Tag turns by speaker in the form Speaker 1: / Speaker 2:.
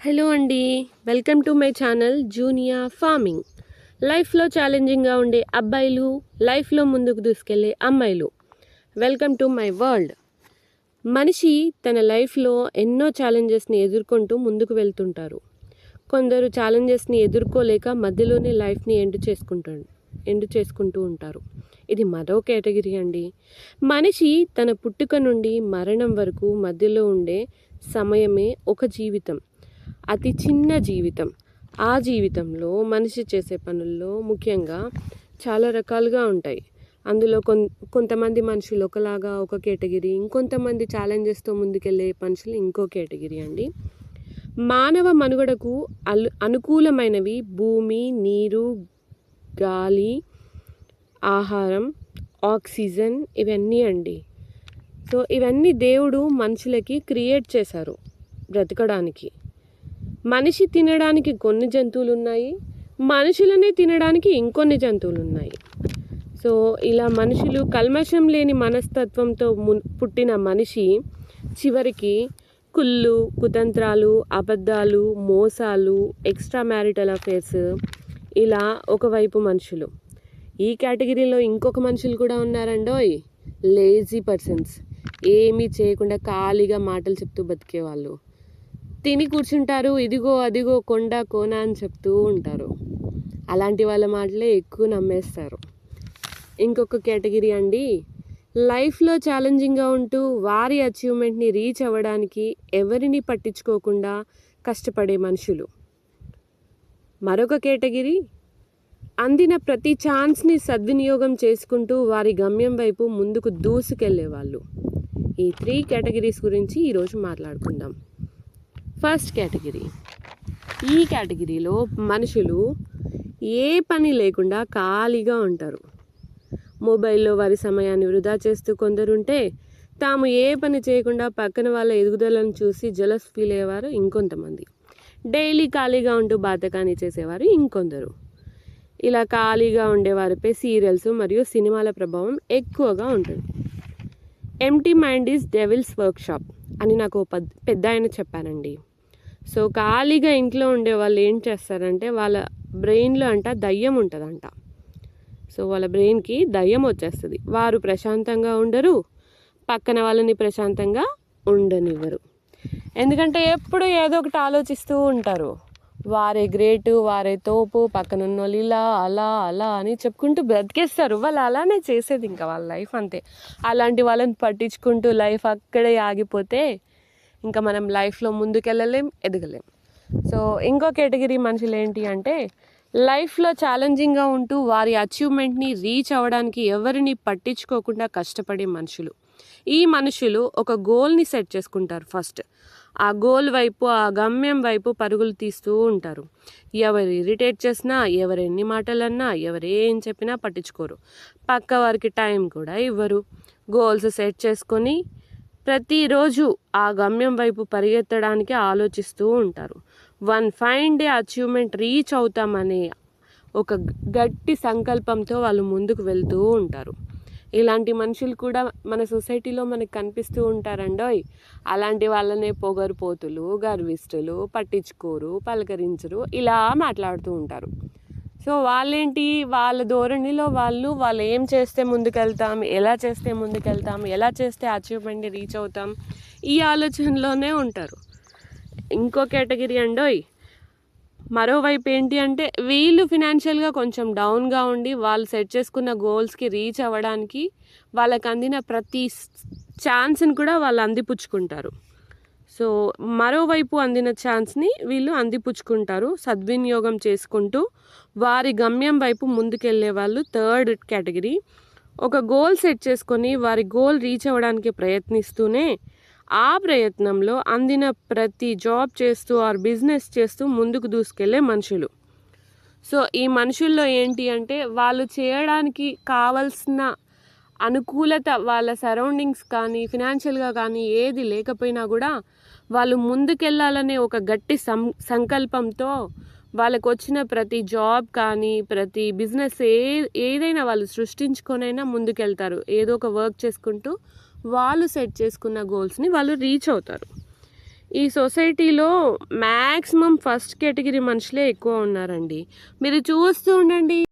Speaker 1: Hello అండి welcome to my channel జూనియా farming. లైఫ్లో ఛాలెంజింగ్గా ఉండే అబ్బాయిలు లైఫ్లో ముందుకు దూసుకెళ్ళే అమ్మాయిలు. Welcome to my world. మనిషి తన లైఫ్లో ఎన్నో ఛాలెంజెస్ని ఎదుర్కొంటూ ముందుకు వెళ్తుంటారు. కొందరు ఛాలెంజెస్ని ఎదుర్కోలేక మధ్యలోనే లైఫ్ని ఎండ్ చేసుకుంటాడు ఎండ్ చేసుకుంటూ ఉంటారు. ఇది మరో కేటగిరీ అండి. మనిషి తన పుట్టుక నుండి మరణం వరకు మధ్యలో ఉండే సమయమే ఒక జీవితం. అతి చిన్న జీవితం. ఆ జీవితంలో మనిషి చేసే పనుల్లో ముఖ్యంగా చాలా రకాలుగా ఉంటాయి. అందులో కొన్ కొంతమంది మనుషులు ఒకలాగా ఒక కేటగిరీ ఇంకొంతమంది ఛాలెంజెస్తో ముందుకెళ్ళే మనుషులు ఇంకో కేటగిరీ అండి. మానవ మనుగడకు అలు అనుకూలమైనవి భూమి నీరు గాలి ఆహారం ఆక్సిజన్ ఇవన్నీ అండి. సో ఇవన్నీ దేవుడు మనుషులకి క్రియేట్ చేశారు బ్రతకడానికి. మనిషి తినడానికి కొన్ని జంతువులు ఉన్నాయి మనుషులనే తినడానికి ఇంకొన్ని జంతువులు ఉన్నాయి సో ఇలా మనుషులు కల్మషం లేని మనస్తత్వంతో ము- పుట్టిన మనిషి చివరికి కుళ్ళు కుతంత్రాలు అబద్ధాలు మోసాలు ఎక్స్ట్రా మ్యారిటల్ అఫేర్స్ ఇలా ఒకవైపు మనుషులు. ఈ కేటగిరీలో ఇంకొక మనుషులు కూడా ఉన్నారండోయ్. లేజీ పర్సన్స్ ఏమీ చేయకుండా ఖాళీగా మాటలు చెప్తూ బతికేవాళ్ళు. తిని కూర్చుంటారు ఇదిగో అదిగో కొండ కోన అని చెప్తూ ఉంటారు. అలాంటి వాళ్ళ మాటలే ఎక్కువ నమ్మేస్తారు. ఇంకొక కేటగిరీ అండి. లైఫ్లో ఛాలెంజింగ్గా ఉంటూ వారి అచీవ్మెంట్ని రీచ్ అవ్వడానికి ఎవరిని పట్టించుకోకుండా కష్టపడే మనుషులు. మరొక కేటగిరీ అందిన ప్రతి ఛాన్స్ని సద్వినియోగం చేసుకుంటూ వారి గమ్యం వైపు ముందుకు దూసుకెళ్ళే వాళ్ళు ఈ త్రీ కేటగిరీస్ గురించి ఈరోజు మాట్లాడుకుందాం. First category. ఈ కేటగిరీలో మనుషులు ఏ పని లేకుండా ఖాళీగా ఉంటారు. మొబైల్లో వారి సమయాన్ని వృధా చేస్తూ కొందరుంటే తాము ఏ పని చేయకుండా పక్కన వాళ్ళ ఎదుగుదలను చూసి జలస్ ఫీల్ అయ్యేవారు ఇంకొంతమంది. డైలీ ఖాళీగా ఉంటూ బాధకాన్ని చేసేవారు ఇంకొందరు. ఇలా ఖాళీగా ఉండేవారిపై సీరియల్స్ మరియు సినిమాల ప్రభావం ఎక్కువగా ఉంటుంది. Empty mind is devil's workshop అని నాకు పద్- పెద్ద ఆయన చెప్పారండి. సో ఖాళీగా ఇంట్లో ఉండే వాళ్ళు ఏం చేస్తారంటే వాళ్ళ బ్రెయిన్లో అంట దయ్యం ఉంటుందంట. సో వాళ్ళ బ్రెయిన్కి దయ్యం వచ్చేస్తుంది. వారు ప్రశాంతంగా ఉండరు పక్కన వాళ్ళని ప్రశాంతంగా ఉండనివ్వరు. ఎందుకంటే ఎప్పుడు ఏదో ఒకటి ఆలోచిస్తూ ఉంటారు. వారే గ్రేటు వారే తోపు పక్కన ఉన్న వాళ్ళు ఇలా అలా అలా అని చెప్పుకుంటూ బ్రతికేస్తారు. వాళ్ళు అలానే చేసేది ఇంకా వాళ్ళ లైఫ్ అంతే. అలాంటి వాళ్ళని పట్టించుకుంటూ లైఫ్ అక్కడే ఆగిపోతే ఇంకా మనం లైఫ్లో ముందుకెళ్ళలేం ఎదగలేం. సో ఇంకో కేటగిరీ మనుషులు ఏంటి అంటే లైఫ్లో ఛాలెంజింగ్గా ఉంటూ వారి అచీవ్మెంట్ని రీచ్ అవ్వడానికి ఎవరిని పట్టించుకోకుండా కష్టపడే మనుషులు. ఈ మనుషులు ఒక గోల్ని సెట్ చేసుకుంటారు ఫస్ట్. ఆ గోల్ వైపు ఆ గమ్యం వైపు పరుగులు తీస్తూ ఉంటారు. ఎవరు ఇరిటేట్ చేసినా ఎవరు ఎన్ని మాటలన్నా ఎవరు ఏం చెప్పినా పట్టించుకోరు. పక్క వారికి టైం కూడా ఇవ్వరు. గోల్స్ సెట్ చేసుకొని ప్రతిరోజు ఆ గమ్యం వైపు పరిగెత్తడానికి ఆలోచిస్తూ ఉంటారు. One fine day achievement reach అవుతామనే ఒక గట్టి సంకల్పంతో వాళ్ళు ముందుకు వెళ్తూ ఉంటారు. ఇలాంటి మనుషులు కూడా మన సొసైటీలో మనకు కనిపిస్తూ ఉంటారండోయ్. అలాంటి వాళ్ళనే పొగరుపోతులు గర్విష్ఠులు పట్టించుకోరు పలకరించరు ఇలా మాట్లాడుతూ ఉంటారు. సో వాళ్ళేంటి? వాళ్ళ ధోరణిలో వాళ్ళు వాళ్ళు ఏం చేస్తే ముందుకెళ్తాం ఎలా చేస్తే ముందుకెళ్తాం ఎలా చేస్తే అచీవ్మెంట్ రీచ్ అవుతాం ఈ ఆలోచనలోనే ఉంటారు. ఇంకో కేటగిరీ అండోయ్ మరోవైపు ఏంటి అంటే వీళ్ళు ఫినాన్షియల్గా కొంచెం డౌన్గా ఉండి వాళ్ళు సెట్ చేసుకున్న గోల్స్కి రీచ్ అవ్వడానికి వాళ్ళకు అందిన ప్రతి ఛాన్స్ని కూడా వాళ్ళు అందిపుచ్చుకుంటారు. సో మరోవైపు అందిన ఛాన్స్ని వీళ్ళు అందిపుచ్చుకుంటారు. సద్వినియోగం చేసుకుంటూ వారి గమ్యం వైపు ముందుకెళ్ళే వాళ్ళు థర్డ్ కేటగిరీ. ఒక గోల్ సెట్ చేసుకొని వారి గోల్ రీచ్ అవ్వడానికి ప్రయత్నిస్తూనే ఆ ప్రయత్నంలో అందిన ప్రతి జాబ్ చేస్తూ ఆర్ బిజినెస్ చేస్తూ ముందుకు దూసుకెళ్ళే మనుషులు. సో ఈ మనుషుల్లో ఏంటి అంటే వాళ్ళు చేయడానికి కావలసిన అనుకూలత వాళ్ళ సరౌండింగ్స్ కానీ ఫినాన్షియల్గా కానీ ఏది లేకపోయినా కూడా వాళ్ళు ముందుకెళ్ళాలనే ఒక గట్టి సం సంకల్పంతో వాళ్ళకు వచ్చిన ప్రతి జాబ్ కానీ ప్రతి బిజినెస్ ఏ ఏదైనా వాళ్ళు సృష్టించుకొనైనా ముందుకెళ్తారు. ఏదో ఒక వర్క్ చేసుకుంటూ వాళ్ళు సెట్ చేసుకున్న గోల్స్ని వాళ్ళు రీచ్ అవుతారు. ఈ సొసైటీలో మ్యాక్సిమం ఫస్ట్ కేటగిరీ మనుషులే ఎక్కువ ఉన్నారండి. మీరు చూస్తూ ఉండండి.